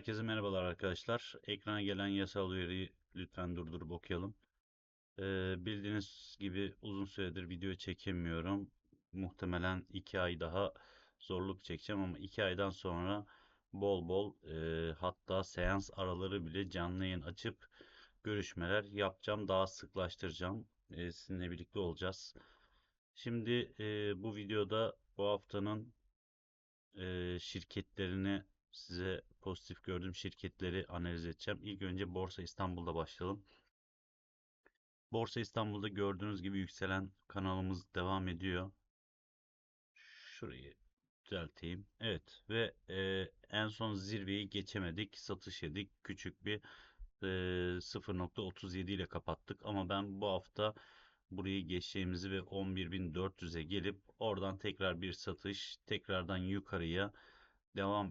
Herkese merhabalar arkadaşlar. Ekrana gelen yasal uyarıyı lütfen durdurup okuyalım. Ee, bildiğiniz gibi uzun süredir video çekemiyorum. Muhtemelen 2 ay daha zorluk çekeceğim ama 2 aydan sonra bol bol e, hatta seans araları bile canlı yayın açıp görüşmeler yapacağım. Daha sıklaştıracağım. E, sizinle birlikte olacağız. Şimdi e, bu videoda bu haftanın e, şirketlerini size pozitif gördüğüm şirketleri analiz edeceğim. İlk önce Borsa İstanbul'da başlayalım. Borsa İstanbul'da gördüğünüz gibi yükselen kanalımız devam ediyor. Şurayı düzelteyim. Evet ve e, en son zirveyi geçemedik. Satış yedik. Küçük bir e, 0.37 ile kapattık. Ama ben bu hafta burayı geçeceğimizi ve 11.400'e gelip oradan tekrar bir satış tekrardan yukarıya devam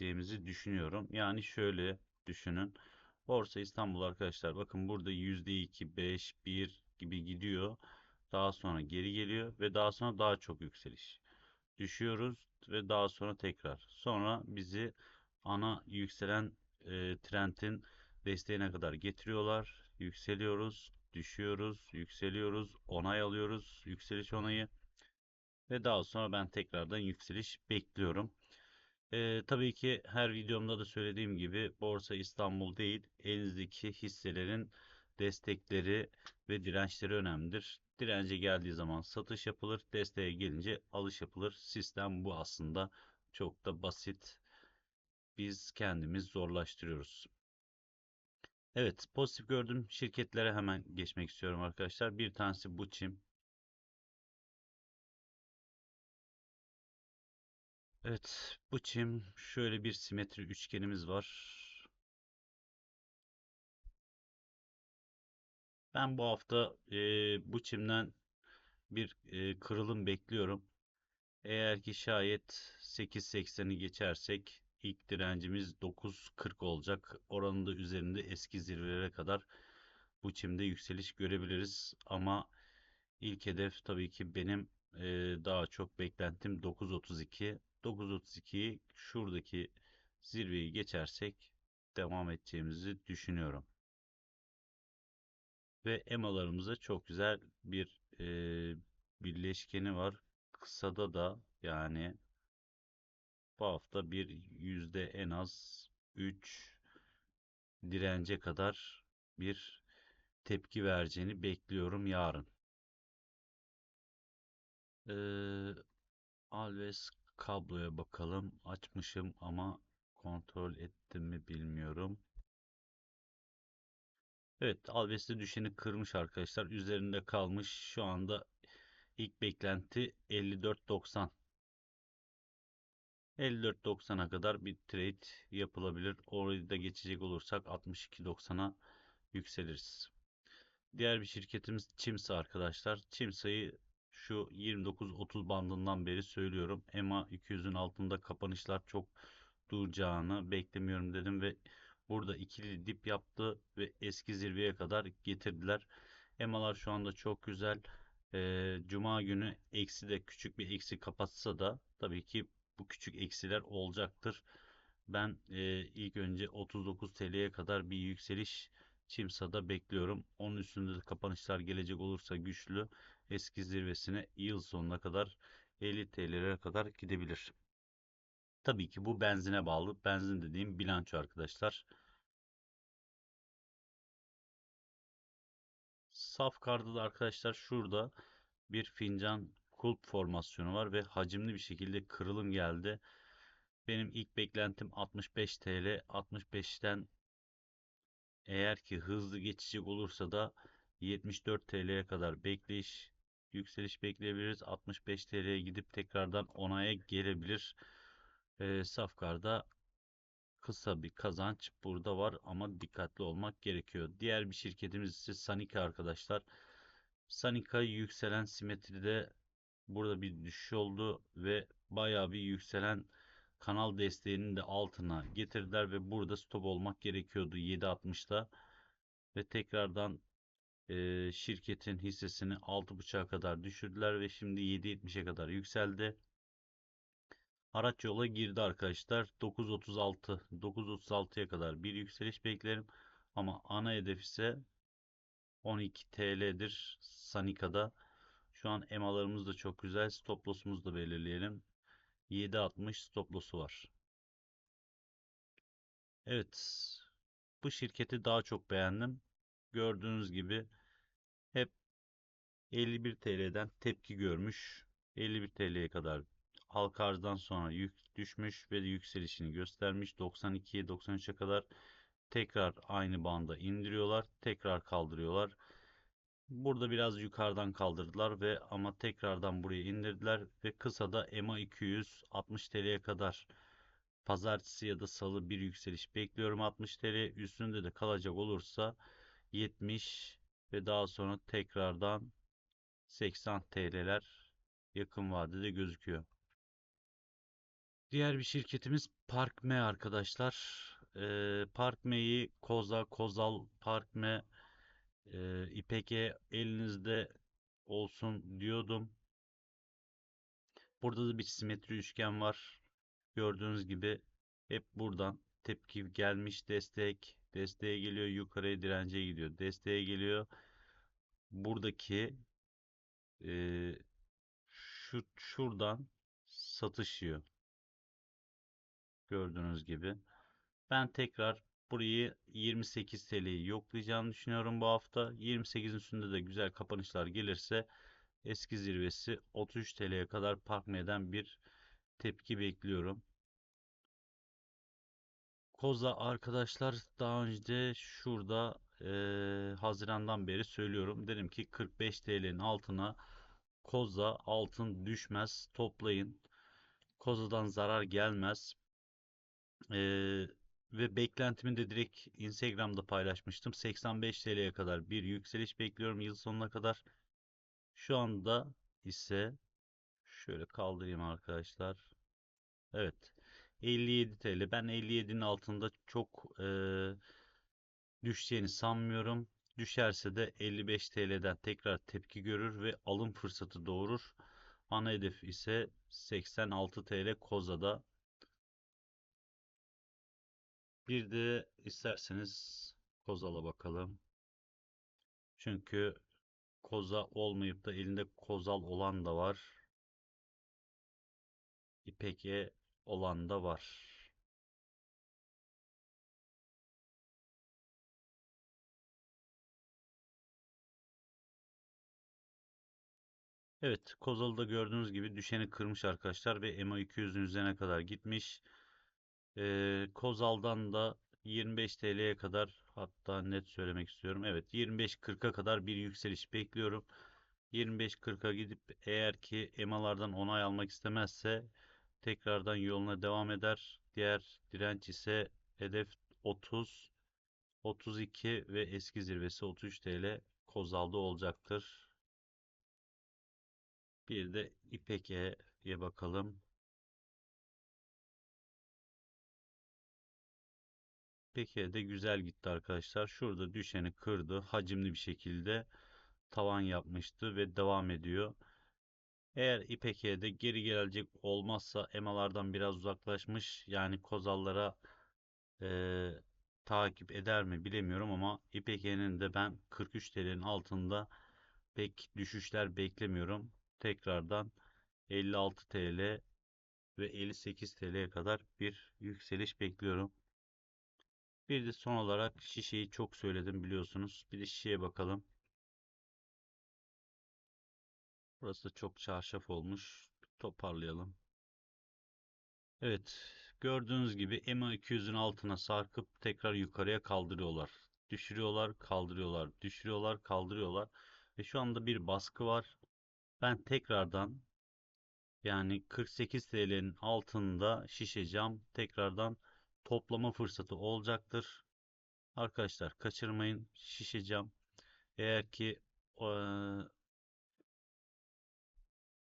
edeceğimizi düşünüyorum. Yani şöyle düşünün. Borsa İstanbul arkadaşlar bakın burada %2, 5, 1 gibi gidiyor. Daha sonra geri geliyor ve daha sonra daha çok yükseliş. Düşüyoruz ve daha sonra tekrar. Sonra bizi ana yükselen e, trendin desteğine kadar getiriyorlar. Yükseliyoruz, düşüyoruz, yükseliyoruz, onay alıyoruz, yükseliş onayı ve daha sonra ben tekrardan yükseliş bekliyorum. Ee, tabii ki her videomda da söylediğim gibi Borsa İstanbul değil, elinizdeki hisselerin destekleri ve dirençleri önemlidir. Dirence geldiği zaman satış yapılır, desteğe gelince alış yapılır. Sistem bu aslında çok da basit. Biz kendimiz zorlaştırıyoruz. Evet, pozitif gördüğüm şirketlere hemen geçmek istiyorum arkadaşlar. Bir tanesi Buçim. Evet, Buçim şöyle bir simetri üçgenimiz var. Ben bu hafta e, Buçim'den bir e, kırılım bekliyorum. Eğer ki şayet 8.80'i geçersek ilk direncimiz 9.40 olacak. Oranın da üzerinde eski zirvelere kadar bu çimde yükseliş görebiliriz. Ama ilk hedef tabii ki benim e, daha çok beklentim 9.32. 9.32'yi şuradaki zirveyi geçersek devam edeceğimizi düşünüyorum. Ve EMA'larımıza çok güzel bir e, birleşkeni var. Kısada da yani bu hafta bir yüzde en az 3 dirence kadar bir tepki vereceğini bekliyorum yarın. Alves kabloya bakalım. Açmışım ama kontrol ettim mi bilmiyorum. Evet Alves'te düşeni kırmış arkadaşlar. Üzerinde kalmış. Şu anda ilk beklenti 54.90. 54.90'a kadar bir trade yapılabilir. Orayı da geçecek olursak 62.90'a yükseliriz. Diğer bir şirketimiz Çimsa arkadaşlar. Çimsa'yı şu 29-30 bandından beri söylüyorum. EMA 200'ün altında kapanışlar çok duracağını beklemiyorum dedim ve burada ikili dip yaptı ve eski zirveye kadar getirdiler. EMA'lar şu anda çok güzel. Ee, Cuma günü eksi de küçük bir eksi kapatsa da tabii ki bu küçük eksiler olacaktır. Ben e, ilk önce 39 TL'ye kadar bir yükseliş Çimsa'da bekliyorum. Onun üstünde de kapanışlar gelecek olursa güçlü eski zirvesine yıl sonuna kadar 50 TL'lere kadar gidebilir. Tabii ki bu benzine bağlı. Benzin dediğim bilanço arkadaşlar. Saf kartı da arkadaşlar şurada bir fincan kulp formasyonu var ve hacimli bir şekilde kırılım geldi. Benim ilk beklentim 65 TL. 65'ten eğer ki hızlı geçecek olursa da 74 TL'ye kadar bekleyiş, yükseliş bekleyebiliriz. 65 TL'ye gidip tekrardan onaya gelebilir. E, Safkar'da kısa bir kazanç burada var ama dikkatli olmak gerekiyor. Diğer bir şirketimiz ise Sanika arkadaşlar. Sanika yükselen simetride burada bir düşüş oldu ve bayağı bir yükselen kanal desteğinin de altına getirdiler ve burada stop olmak gerekiyordu 7.60'da ve tekrardan şirketin hissesini 6.5'a kadar düşürdüler ve şimdi 7.70'e kadar yükseldi. Araç yola girdi arkadaşlar. 9.36 9.36'ya kadar bir yükseliş beklerim. Ama ana hedef ise 12 TL'dir Sanika'da. Şu an EMA'larımız da çok güzel. Stop loss'umuzu da belirleyelim. 7.60 stop loss'u var. Evet. Bu şirketi daha çok beğendim. Gördüğünüz gibi 51 TL'den tepki görmüş. 51 TL'ye kadar halka arzdan sonra yük düşmüş ve yükselişini göstermiş. 92'ye 93'e kadar tekrar aynı banda indiriyorlar. Tekrar kaldırıyorlar. Burada biraz yukarıdan kaldırdılar ve ama tekrardan buraya indirdiler ve kısada EMA 200 60 TL'ye kadar pazartesi ya da salı bir yükseliş bekliyorum 60 TL üstünde de kalacak olursa 70 ve daha sonra tekrardan 80 TL'ler yakın vadede gözüküyor. Diğer bir şirketimiz Parkme arkadaşlar. Ee, Parkme'yi Koza, Kozal, Parkme, e, İpek'e elinizde olsun diyordum. Burada da bir simetri üçgen var. Gördüğünüz gibi hep buradan tepki gelmiş destek, desteğe geliyor, yukarıya dirence gidiyor, desteğe geliyor. Buradaki e, şu şuradan satışıyor. Gördüğünüz gibi. Ben tekrar burayı 28 TL'yi yoklayacağını düşünüyorum bu hafta. 28'in üstünde de güzel kapanışlar gelirse eski zirvesi 33 TL'ye kadar Parkme'den bir tepki bekliyorum. Koza arkadaşlar daha önce şurada e, Haziran'dan beri söylüyorum. Dedim ki 45 TL'nin altına Koza altın düşmez toplayın. Koza'dan zarar gelmez. E, ve beklentimi de direkt Instagram'da paylaşmıştım. 85 TL'ye kadar bir yükseliş bekliyorum yıl sonuna kadar. Şu anda ise şöyle kaldırayım arkadaşlar. Evet. 57 TL. Ben 57'nin altında çok e, düşeceğini sanmıyorum. Düşerse de 55 TL'den tekrar tepki görür ve alım fırsatı doğurur. Ana hedef ise 86 TL Koza'da. Bir de isterseniz Kozal'a bakalım. Çünkü Koza olmayıp da elinde Kozal olan da var. İpek'e olan da var. Evet, Kozal'da gördüğünüz gibi düşeni kırmış arkadaşlar ve EMA 200'ün üzerine kadar gitmiş. Ee, Kozal'dan da 25 TL'ye kadar hatta net söylemek istiyorum. Evet 25-40'a kadar bir yükseliş bekliyorum. 25-40'a gidip eğer ki EMA'lardan onay almak istemezse tekrardan yoluna devam eder. Diğer direnç ise hedef 30, 32 ve eski zirvesi 33 TL Kozal'da olacaktır. Bir de İpek'e bakalım. İpek'e de güzel gitti arkadaşlar. Şurada düşeni kırdı. Hacimli bir şekilde tavan yapmıştı ve devam ediyor. Eğer İpek'e de geri gelecek olmazsa emalardan biraz uzaklaşmış. Yani kozallara e, takip eder mi bilemiyorum ama İpek'e'nin de ben 43 TL'nin altında pek düşüşler beklemiyorum. Tekrardan 56 TL ve 58 TL'ye kadar bir yükseliş bekliyorum. Bir de son olarak şişeyi çok söyledim biliyorsunuz. Bir de şişeye bakalım. Burası da çok çarşaf olmuş. Toparlayalım. Evet. Gördüğünüz gibi EMA 200'ün altına sarkıp tekrar yukarıya kaldırıyorlar. Düşürüyorlar, kaldırıyorlar, düşürüyorlar, kaldırıyorlar. Ve şu anda bir baskı var ben tekrardan yani 48 TL'nin altında şişe cam tekrardan toplama fırsatı olacaktır. Arkadaşlar kaçırmayın şişe cam. Eğer ki ee,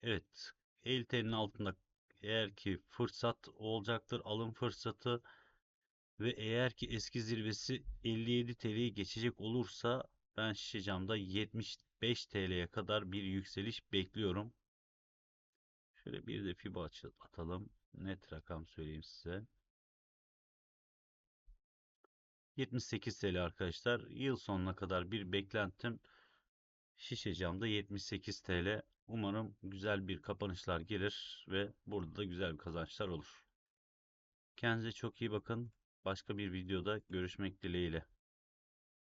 evet 50 TL'nin altında eğer ki fırsat olacaktır alım fırsatı ve eğer ki eski zirvesi 57 TL'yi geçecek olursa ben şişe camda 70 5 TL'ye kadar bir yükseliş bekliyorum. Şöyle bir de FIBA atalım. Net rakam söyleyeyim size. 78 TL arkadaşlar. Yıl sonuna kadar bir beklentim şişe camda 78 TL. Umarım güzel bir kapanışlar gelir ve burada da güzel bir kazançlar olur. Kendinize çok iyi bakın. Başka bir videoda görüşmek dileğiyle.